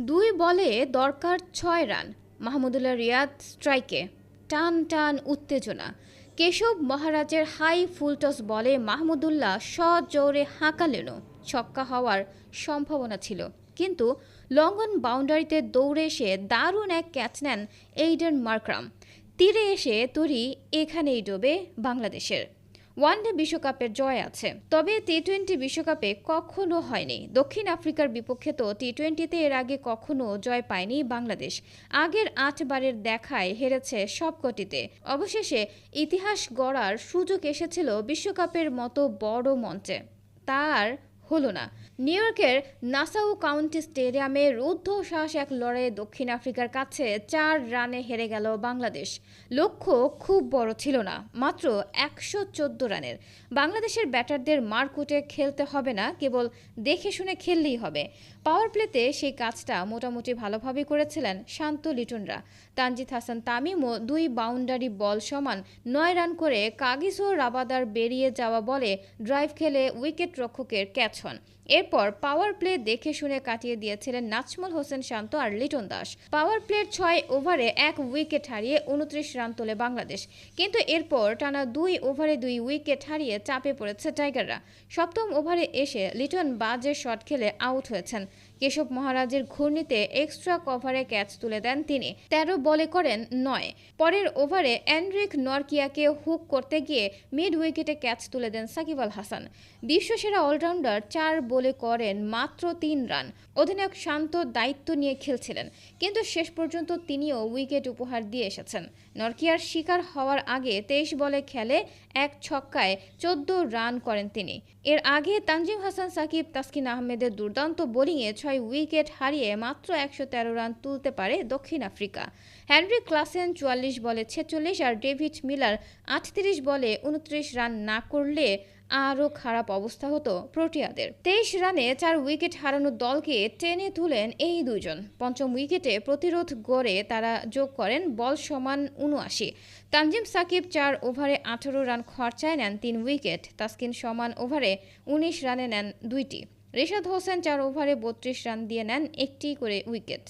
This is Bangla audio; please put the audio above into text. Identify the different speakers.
Speaker 1: দুই বলে দরকার ছয় রান। মাহমুদুল্লাহ রিয়াদ স্ট্রাইকে। টান টান উত্তেজনা। কেশব মহারাজের হাই ফুলটস বলে মাহমুদুল্লাহ সজোরে হাঁকালেনও। ছক্কা হওয়ার সম্ভাবনা ছিল। কিন্তু লঙ্ঘন বাউন্ডারিতে দৌড়ে এসে দারুণ এক ক্যাচ নেন এইডেন মার্ক্রাম। তীরে এসে তরি এখানেই ডোবে বাংলাদেশের। ওয়ানডে বিশ্বকাপের জয় আছে। তবে টি টোয়েন্টি বিশ্বকাপে কখনো হয়নি। দক্ষিণ আফ্রিকার বিপক্ষে তো টি টোয়েন্টিতে এর আগে কখনো জয় পায়নি বাংলাদেশ। আগের আটবারের দেখায় হেরেছে সবকটিতে। অবশেষে ইতিহাস গড়ার সুযোগ এসেছিল বিশ্বকাপের মতো বড় মঞ্চে। তার হলো না। নিউ ইয়র্কের নাসাউ কাউন্টি স্টেডিয়ামে রুদ্ধশ্বাস এক লড়াইয়ে দক্ষিণ আফ্রিকার কাছে চার রানে হেরে গেল বাংলাদেশ। লক্ষ্য খুব বড় ছিল না, মাত্র একশো চোদ্দ রানের। বাংলাদেশের ব্যাটারদের মারকুটে খেলতে হবে না, কেবল দেখে শুনে খেললেই হবে। পাওয়ার প্লেতে সেই কাজটা মোটামুটি ভালোভাবে করেছিলেন শান্ত লিটনরা। তানজিদ হাসান তামিমও দুই বাউন্ডারি বল সমান নয় রান করে কাগিসো রাবাদার বেরিয়ে যাওয়া বলে ড্রাইভ খেলে উইকেট রক্ষকের ক্যাচ হন এরপর পাওয়ার প্লে দেখে শুনে কাটিয়ে দিয়েছিলেন নাজমুল হোসেন শান্ত আর লিটন দাস। পাওয়ার প্লের ছয় ওভারে এক উইকেট হারিয়ে উনত্রিশ রান তোলে বাংলাদেশ। কিন্তু এরপর টানা দুই ওভারে দুই উইকেট হারিয়ে চাপে পড়েছে টাইগাররা। সপ্তম ওভারে এসে লিটন বাজে শট খেলে আউট হয়েছেন। কেশব মহারাজের ঘূর্ণিতে এক্সট্রা কভারে ক্যাচ তুলে দেন তিনি। তেরো বলে করেন নয়। পরের ওভারে অ্যান্ড্রিক নরকিয়াকে হুক করতে গিয়ে মিড উইকেটে ক্যাচ তুলে দেন সাকিব আল হাসান। বিশ্বসেরা অলরাউন্ডার চার বলে করেন মাত্র তিন রান। অধিনায়ক শান্ত দায়িত্ব নিয়ে খেলছিলেন, কিন্তু শেষ পর্যন্ত তিনিও উইকেট উপহার দিয়ে এসেছেন। নরকিয়ার শিকার হওয়ার আগে তেইশ বলে খেলে এক ছক্কায় চোদ্দ রান করেন তিনি। এর আগে তানজিম হাসান, সাকিব, তাসকিন আহমেদের দুর্দান্ত বোলিংয়ে ছয় উইকেট হারিয়ে মাত্র একশো তেরো রান তুলতে পারে দক্ষিণ আফ্রিকা। হ্যানরি ক্লাসেন চুয়াল্লিশ বলে ছেচল্লিশ আর ডেভিড মিলার আটত্রিশ বলে উনত্রিশ রান না করলে আরও খারাপ অবস্থা হতো প্রোটিয়াদের। তেইশ রানে চার উইকেট হারানো দলকে টেনে তুলেন এই দুজন পঞ্চম উইকেটে প্রতিরোধ গড়ে তারা যোগ করেন বল সমান উনআশি তানজিম সাকিব চার ওভারে আঠারো রান খরচায় নেন তিন উইকেট। তাসকিন সমান ওভারে উনিশ রানে নেন দুইটি। রিশাদ হোসেন চার ওভারে বত্রিশ রান দিয়ে নেন একটি করে উইকেট।